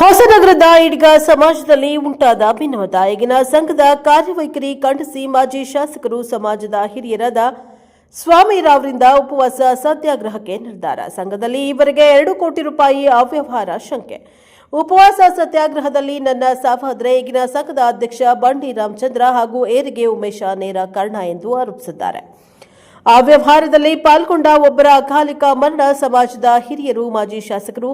ಹೊಸನಗರದ ಈಡ್ಗ ಸಮಾಜದಲ್ಲಿ ಉಂಟಾದ ಭಿನ್ನಮತ. ಈಗಿನ ಸಂಘದ ಕಾರ್ಯವೈಖರಿ ಖಂಡಿಸಿ ಮಾಜಿ ಶಾಸಕರು ಸಮಾಜದ ಹಿರಿಯರಾದ ಸ್ವಾಮಿರಾವ್ರಿಂದ ಉಪವಾಸ ಸತ್ಯಾಗ್ರಹಕ್ಕೆ ನಿರ್ಧಾರ. ಸಂಘದಲ್ಲಿ ಈವರೆಗೆ ಎರಡು ಕೋಟಿ ರೂಪಾಯಿ ಅವ್ಯವಹಾರ ಶಂಕೆ. ಉಪವಾಸ ಸತ್ಯಾಗ್ರಹದಲ್ಲಿ ನನ್ನ ಸಹೋದರೆ ಈಗಿನ ಸಂಘದ ಅಧ್ಯಕ್ಷ ಬಂಡಿ ರಾಮಚಂದ್ರ ಹಾಗೂ ಏರಿಗೆ ಉಮೇಶ ನೇರ ಕಾರಣ ಎಂದು ಆರೋಪಿಸಿದ್ದಾರೆ. ಅವ್ಯವಹಾರದಲ್ಲಿ ವ್ಯವಹಾರದಲ್ಲಿ ಪಾಲ್ಗೊಂಡ ಒಬ್ಬರ ಅಕಾಲಿಕ ಮರಣ ಸಮಾಜದ ಹಿರಿಯರು, ಮಾಜಿ ಶಾಸಕರು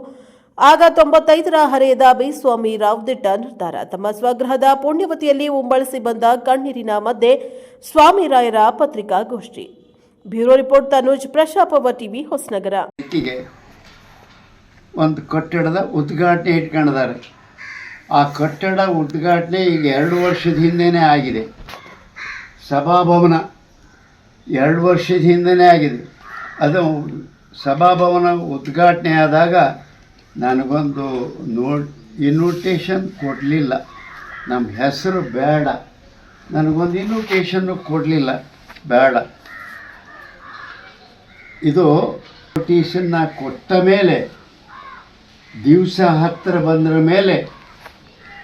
ಆಗ ತೊಂಬತ್ತೈದರ ಹರೆಯದ ಬಿಸ್ವಾಮಿ ರಾವ್ ದಿಟ್ಟ ನಿರ್ಧಾರ. ತಮ್ಮ ಸ್ವಗೃಹದ ಪುಣ್ಯವತಿಯಲ್ಲಿ ಉಂಬಳಿಸಿ ಬಂದ ಕಣ್ಣೀರಿನ ಮಧ್ಯೆ ಸ್ವಾಮಿ ರಾಯರ ಪತ್ರಿಕಾಗೋಷ್ಠಿ ಬ್ಯೂರೋ ರಿಪೋರ್ಟ್ ತನುಜ್ ಪ್ರಶಾಪವ ಟಿವಿ ಹೊಸನಗರ. ಒಂದು ಕಟ್ಟಡದ ಉದ್ಘಾಟನೆ ಇಟ್ಕೊಂಡಿದ್ದಾರೆ. ಆ ಕಟ್ಟಡ ಉದ್ಘಾಟನೆ ಈಗ ಎರಡು ವರ್ಷದ ಹಿಂದೆನೇ ಆಗಿದೆ. ಸಭಾಭವನ ಎರಡು ವರ್ಷದ ಹಿಂದೆನೇ ಆಗಿದೆ. ಅದು ಸಭಾಭವನ ಉದ್ಘಾಟನೆ ಆದಾಗ ನನಗೊಂದು ನೋ ಇನ್ವಿಟೇಷನ್ ಕೊಡಲಿಲ್ಲ. ನಮ್ಮ ಹೆಸರು ಬೇಡ. ನನಗೊಂದು ಇನ್ವಿಟೇಷನ್ನು ಕೊಡಲಿಲ್ಲ. ಬೇಡ. ಇದು ಇನ್ವಿಟೇಷನ್ನ ಕೊಟ್ಟ ಮೇಲೆ, ದಿವಸ ಹತ್ತಿರ ಬಂದರ ಮೇಲೆ,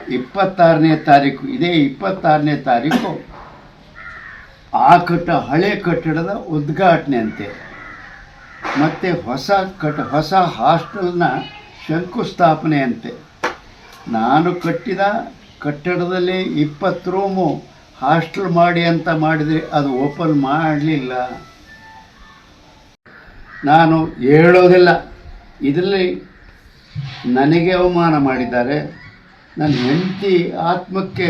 ಇಪ್ಪತ್ತಾರನೇ ತಾರೀಕು, ಇದೇ ಇಪ್ಪತ್ತಾರನೇ ತಾರೀಕು ಆ ಕಟ್ಟ ಹಳೆ ಕಟ್ಟಡದ ಉದ್ಘಾಟನೆ ಅಂತೆ ಮತ್ತು ಹೊಸ ಕಟ್ಟ ಹೊಸ ಹಾಸ್ಟೆಲ್ನ ಶಂಕುಸ್ಥಾಪನೆ ಅಂತೆ ನಾನು ಕಟ್ಟಿದ ಕಟ್ಟಡದಲ್ಲಿ ಇಪ್ಪತ್ತು ರೂಮು ಹಾಸ್ಟೆಲ್ ಮಾಡಿ ಅಂತ ಮಾಡಿದರೆ ಅದು ಓಪನ್ ಮಾಡಲಿಲ್ಲ. ನಾನು ಹೇಳೋದಿಲ್ಲ. ಇದರಲ್ಲಿ ನನಗೆ ಅವಮಾನ ಮಾಡಿದ್ದಾರೆ. ನನ್ನ ಹೆಂಡತಿ ಆತ್ಮಕ್ಕೆ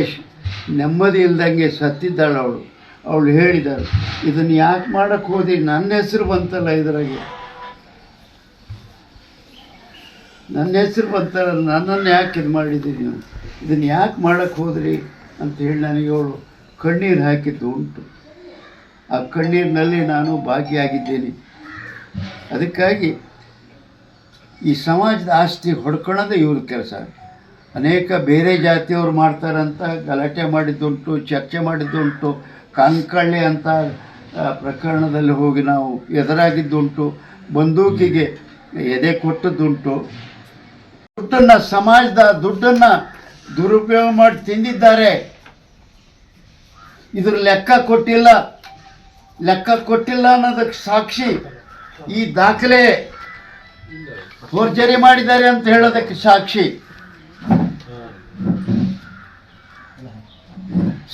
ನೆಮ್ಮದಿ ಇಲ್ದಂಗೆ ಸತ್ತಿದ್ದಾಳು ಅವಳು. ಅವಳು ಹೇಳಿದ್ದಾಳೆ, ಇದನ್ನು ಯಾಕೆ ಮಾಡೋಕ್ಕೆ ಹೋದಿ? ನನ್ನ ಹೆಸರು ಬಂತಲ್ಲ ಇದರಾಗೆ. ನನ್ನ ಹೆಸರು ಬಂತಲ್ಲ, ನನ್ನನ್ನು ಯಾಕೆ ಇದು ಮಾಡಿದ್ದೀರಿ ನೀವು ಇದನ್ನು ಯಾಕೆ ಮಾಡೋಕ್ಕೆ ಹೋದ್ರಿ ಅಂತ ಹೇಳಿ ನನಗೆ ಅವಳು ಕಣ್ಣೀರು ಹಾಕಿದ್ದು ಉಂಟು. ಆ ಕಣ್ಣೀರಿನಲ್ಲಿ ನಾನು ಭಾಗಿಯಾಗಿದ್ದೇನೆ. ಅದಕ್ಕಾಗಿ ಈ ಸಮಾಜದ ಆಸ್ತಿ ಹೊಡ್ಕೊಳ್ಳೋದೇ ಇವ್ರ ಕೆಲಸ. ಅನೇಕ ಬೇರೆ ಜಾತಿಯವರು ಮಾಡ್ತಾರಂತ, ಗಲಾಟೆ ಮಾಡಿದ್ದುಂಟು ಚರ್ಚೆ ಮಾಡಿದ್ದುಂಟು ಕಾಂಕಳ್ಳಿ ಅಂತ ಪ್ರಕರಣದಲ್ಲಿ ಹೋಗಿ ನಾವು ಎದುರಾಗಿದ್ದುಂಟು ಬಂದೂಕಿಗೆ ಎದೆ ಕೊಟ್ಟದ್ದುಂಟು ದುಡ್ಡನ್ನು, ಸಮಾಜದ ದುಡ್ಡನ್ನು ದುರುಪಯೋಗ ಮಾಡಿ ತಿಂದಿದ್ದಾರೆ. ಇದ್ರ ಲೆಕ್ಕ ಕೊಟ್ಟಿಲ್ಲ. ಲೆಕ್ಕ ಕೊಟ್ಟಿಲ್ಲ ಅನ್ನೋದಕ್ಕೆ ಸಾಕ್ಷಿ ಈ ದಾಖಲೆ ಫೋರ್ಜರಿ ಮಾಡಿದ್ದಾರೆ ಅಂತ ಹೇಳೋದಕ್ಕೆ ಸಾಕ್ಷಿ.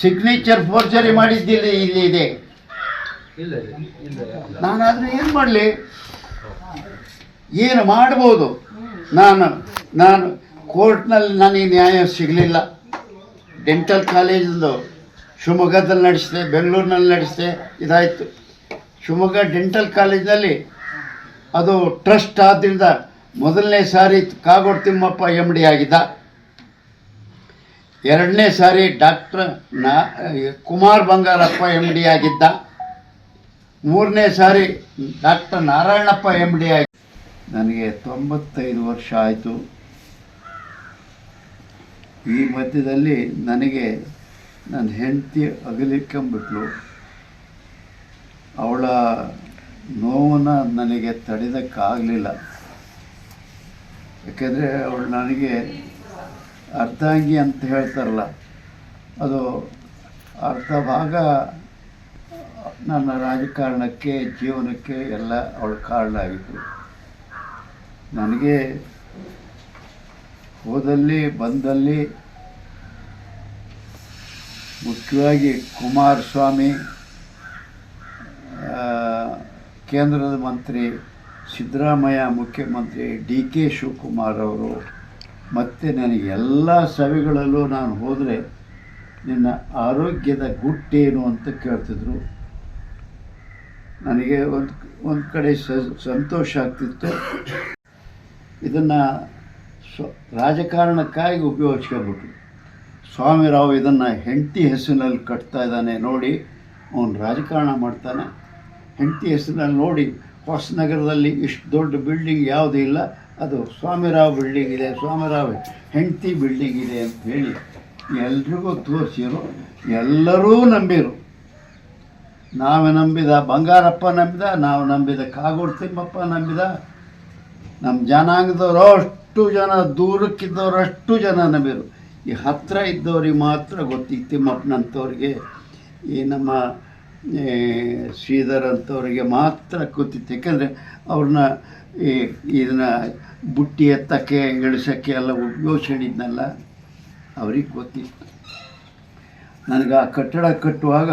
ಸಿಗ್ನೇಚರ್ ಫೋರ್ಜರಿ ಮಾಡಿದ್ದಿಲ್ಲ ಇಲ್ಲಿ ಇದೆ. ನಾನಾದ್ರೆ ಏನು ಮಾಡಲಿ? ಏನು ಮಾಡ್ಬೋದು? ನಾನು ನಾನು ಕೋರ್ಟ್ನಲ್ಲಿ ನನಗೆ ನ್ಯಾಯ ಸಿಗಲಿಲ್ಲ. ಡೆಂಟಲ್ ಕಾಲೇಜಿಂದು ಶಿವಮೊಗ್ಗದಲ್ಲಿ ನಡೆಸಿದೆ, ಬೆಂಗಳೂರಿನಲ್ಲಿ ನಡೆಸಿದೆ, ಇದಾಯಿತು. ಶಿವಮೊಗ್ಗ ಡೆಂಟಲ್ ಕಾಲೇಜಿನಲ್ಲಿ ಅದು ಟ್ರಸ್ಟ್ ಆದ್ದರಿಂದ ಮೊದಲನೇ ಸಾರಿ ಕಾಗೋಡು ತಿಮ್ಮಪ್ಪ ಎಂ ಡಿ ಆಗಿದ್ದ. ಎರಡನೇ ಸಾರಿ ಡಾಕ್ಟ್ರ್ ನಾ, ಕುಮಾರ್ ಬಂಗಾರಪ್ಪ ಎಂ ಡಿ ಆಗಿದ್ದ. ಮೂರನೇ ಸಾರಿ ಡಾಕ್ಟರ್ ನಾರಾಯಣಪ್ಪ ಎಂ ಡಿ ಆಗಿ ನನಗೆ ತೊಂಬತ್ತೈದು ವರ್ಷ ಆಯಿತು. ಈ ಮಧ್ಯದಲ್ಲಿ ನನಗೆ ನನ್ನ ಹೆಂಡತಿ ಅಗಲಿಕ್ಕಂಬಿಟ್ಲು. ಅವಳ ನೋವನ್ನು ನನಗೆ ತಡೆದಕ್ಕಾಗಲಿಲ್ಲ. ಯಾಕೆಂದರೆ ಅವಳು ನನಗೆ ಅರ್ಧಾಂಗಿ ಅಂತ ಹೇಳ್ತಾರಲ್ಲ, ಅದು ಅರ್ಧ ಭಾಗ ನನ್ನ ರಾಜಕಾರಣಕ್ಕೆ, ಜೀವನಕ್ಕೆ ಎಲ್ಲ ಅವಳ ಕಾರಣ ಆಗಿತ್ತು. ನನಗೆ ಹೋದಲ್ಲಿ ಬಂದಲ್ಲಿ ಮುಖ್ಯವಾಗಿ ಕುಮಾರಸ್ವಾಮಿ ಕೇಂದ್ರದ ಮಂತ್ರಿ ಸಿದ್ದರಾಮಯ್ಯ, ಮುಖ್ಯಮಂತ್ರಿ ಡಿ ಕೆ ಶಿವಕುಮಾರ್ ಅವರು. ಮತ್ತು ನನಗೆ ಎಲ್ಲ ಸಭೆಗಳಲ್ಲೂ ನಾನು ಹೋದರೆ ನಿನ್ನ ಆರೋಗ್ಯದ ಗುಟ್ಟೇನು ಅಂತ ಕೇಳ್ತಿದ್ರು. ನನಗೆ ಒಂದು ಒಂದು ಕಡೆ ಸಂತೋಷ ಆಗ್ತಿತ್ತು. ಇದನ್ನು ಸ್ವ ರಾಜಕಾರಣಕ್ಕಾಗಿ ಉಪಯೋಗಿಸ್ಕೊಬಿಟ್ರು ಸ್ವಾಮಿರಾವ್ ಇದನ್ನು ಹೆಂಡತಿ ಹೆಸರಿನಲ್ಲಿ ಕಟ್ತಾ ಇದ್ದಾನೆ ನೋಡಿ, ಅವನು ರಾಜಕಾರಣ ಮಾಡ್ತಾನೆ. ಹೆಂಡತಿ ಹೆಸರಿನಲ್ಲಿ ನೋಡಿ, ಹೊಸನಗರದಲ್ಲಿ ಇಷ್ಟು ದೊಡ್ಡ ಬಿಲ್ಡಿಂಗ್ ಯಾವುದೂ ಇಲ್ಲ, ಅದು ಸ್ವಾಮಿರಾವ್ ಬಿಲ್ಡಿಂಗ್ ಇದೆ, ಸ್ವಾಮಿರಾವ್ ಹೆಂಡತಿ ಬಿಲ್ಡಿಂಗ್ ಇದೆ ಅಂತ ಹೇಳಿ ಎಲ್ರಿಗೂ ತೋರಿಸಿರು, ಎಲ್ಲರೂ ನಂಬಿರು. ನಾವು ನಂಬಿದ ಬಂಗಾರಪ್ಪ ನಂಬಿದ, ನಾವು ನಂಬಿದ ಕಾಗೋಡು ತಿಮ್ಮಪ್ಪ ನಂಬಿದ, ನಮ್ಮ ಜನಾಂಗದವರು ಅಷ್ಟು ಜನ ದೂರಕ್ಕಿದ್ದವ್ರು ಅಷ್ಟು ಜನ ನಮಿರು ಈ ಹತ್ತಿರ ಇದ್ದವ್ರಿಗೆ ಮಾತ್ರ ಗೊತ್ತಿತ್ತು ತಿಮ್ಮಪ್ಪನಂಥವ್ರಿಗೆ ಈ ನಮ್ಮ ಶ್ರೀಧರ್ ಅಂಥವ್ರಿಗೆ ಮಾತ್ರ ಗೊತ್ತಿತ್ತು. ಯಾಕಂದರೆ ಅವ್ರನ್ನ, ಈ, ಇದನ್ನ ಬುಟ್ಟಿ ಎತ್ತಕ್ಕೆ, ಇಳಿಸೋಕ್ಕೆ ಎಲ್ಲ ಉಪಯೋಗಿಸಿದ್ನಲ್ಲ ಅವ್ರಿಗೆ ಗೊತ್ತಿತ್ತು. ನನಗೆ ಆ ಕಟ್ಟಡ ಕಟ್ಟುವಾಗ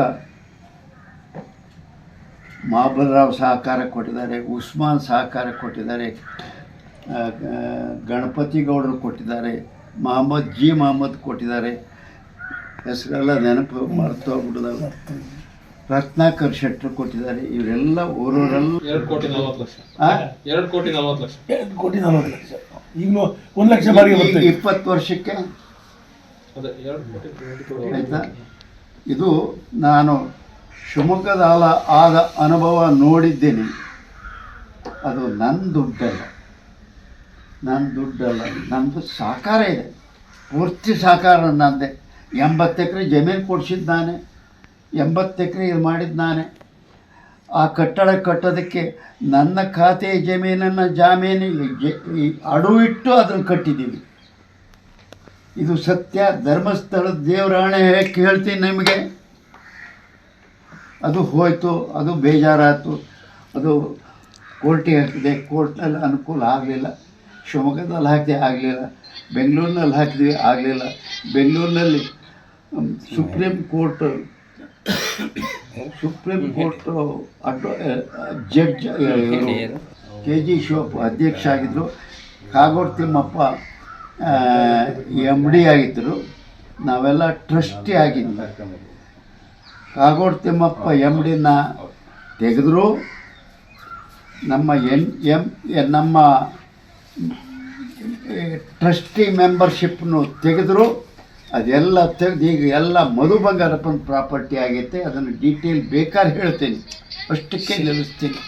ಮಹಾಬಲರಾವ್ ಸಹಕಾರ ಕೊಟ್ಟಿದ್ದಾರೆ, ಉಸ್ಮಾನ್ ಸಹಕಾರ ಕೊಟ್ಟಿದ್ದಾರೆ. ಗಣಪತಿ ಗೌಡರು ಕೊಟ್ಟಿದ್ದಾರೆ ಮಹಮ್ಮದ್ ಜಿ ಮಹಮ್ಮದ್ ಕೊಟ್ಟಿದ್ದಾರೆ. ಹೆಸರೆಲ್ಲ ನೆನಪು ಮರ್ತೋಗ್ಬಿಟ್ಟಿದಾವೆ ರತ್ನಾಕರ್ ಶೆಟ್ಟರು ಕೊಟ್ಟಿದ್ದಾರೆ ಇವರೆಲ್ಲ ಊರವರೆಲ್ಲ ಎರಡು ಕೋಟಿ ನಲವತ್ತು ಲಕ್ಷ. ಆ? ಎರಡು ಕೋಟಿ ನಲವತ್ತು ಲಕ್ಷ. ಎರಡು ಕೋಟಿ ನಲವತ್ತು ಲಕ್ಷ. ಈಗಲೂ ಒಂದು ಲಕ್ಷ ಬರ್ತದೆ. ಇಪ್ಪತ್ತು ವರ್ಷಕ್ಕೆ? ಆಯಿತಾ? ಇದು ನಾನು ಶಿವಮೊಗ್ಗದ ಆಲ ಆದ ಅನುಭವ ನೋಡಿದ್ದೇನೆ. ಅದು ನನ್ನ ದುಡ್ಡಲ್ಲ. ನನ್ನ ದುಡ್ಡಲ್ಲ ನಮ್ಮದು ಸಹಕಾರ ಇದೆ. ಪೂರ್ತಿ ಸಹಕಾರ ನನ್ನದೇ ಎಂಬತ್ತು ಎಕರೆ ಜಮೀನು ಕೊಡಿಸಿದ್ದು ನಾನೇ. ಎಂಬತ್ತು ಎಕರೆ ಇದು ಮಾಡಿದ್ದು ನಾನೇ. ಆ ಕಟ್ಟಡ ಕಟ್ಟೋದಕ್ಕೆ ನನ್ನ ಖಾತೆಯ ಜಮೀನನ್ನು ಜಾಮೀನು ಅಡು ಇಟ್ಟು ಅದನ್ನು ಕಟ್ಟಿದ್ದೀವಿ ಇದು ಸತ್ಯ, ಧರ್ಮಸ್ಥಳದ ದೇವರಾಣೆ ಹೇಗೆ ಹೇಳ್ತೀನಿ ನಿಮಗೆ? ಅದು ಹೋಯ್ತು, ಅದು ಬೇಜಾರಾಯಿತು. ಅದು ಕೋರ್ಟಿಗೆ ಹಾಕಿದೆ, ಕೋರ್ಟ್ನಲ್ಲಿ ಅನುಕೂಲ ಆಗಲಿಲ್ಲ. ಶಿವಮೊಗ್ಗದಲ್ಲಿ ಹಾಕಿದೆ ಆಗಲಿಲ್ಲ. ಬೆಂಗಳೂರಿನಲ್ಲಿ ಹಾಕಿದ್ವಿ ಆಗಲಿಲ್ಲ. ಬೆಂಗಳೂರಿನಲ್ಲಿ ಸುಪ್ರೀಂ ಕೋರ್ಟ್ ಸುಪ್ರೀಂ ಕೋರ್ಟ್ ಅಡ್ವ ಜಡ್ಜ್ ಕೆ ಜಿ ಶಿವಪ್ಪ ಅಧ್ಯಕ್ಷ ಆಗಿದ್ದರು ಕಾಗೋಡು ತಿಮ್ಮಪ್ಪ ಎಂ ಡಿ ಆಗಿದ್ದರು ನಾವೆಲ್ಲ ಟ್ರಸ್ಟಿ ಆಗಿದ್ವಿ. ಕಾಗೋಡು ತಿಮ್ಮಪ್ಪ ಎಂ ಡಿನ ತೆಗೆದ್ರು. ನಮ್ಮ ಎನ್ ಎಂ ನಮ್ಮ ಟ್ರಸ್ಟಿ ಮೆಂಬರ್ಶಿಪ್ನು ತೆಗೆದ್ರು, ಅದೆಲ್ಲ ತೆಗೆದು, ಈಗ ಎಲ್ಲ ಮಧು ಬಂಗಾರಪ್ಪನ ಪ್ರಾಪರ್ಟಿ ಆಗೈತೆ, ಅದನ್ನು ಡೀಟೇಲ್ ಬೇಕಾದ್ರೆ ಹೇಳ್ತೀನಿ. ಅಷ್ಟಕ್ಕೆ ನಿಲ್ಲಿಸ್ತೀನಿ.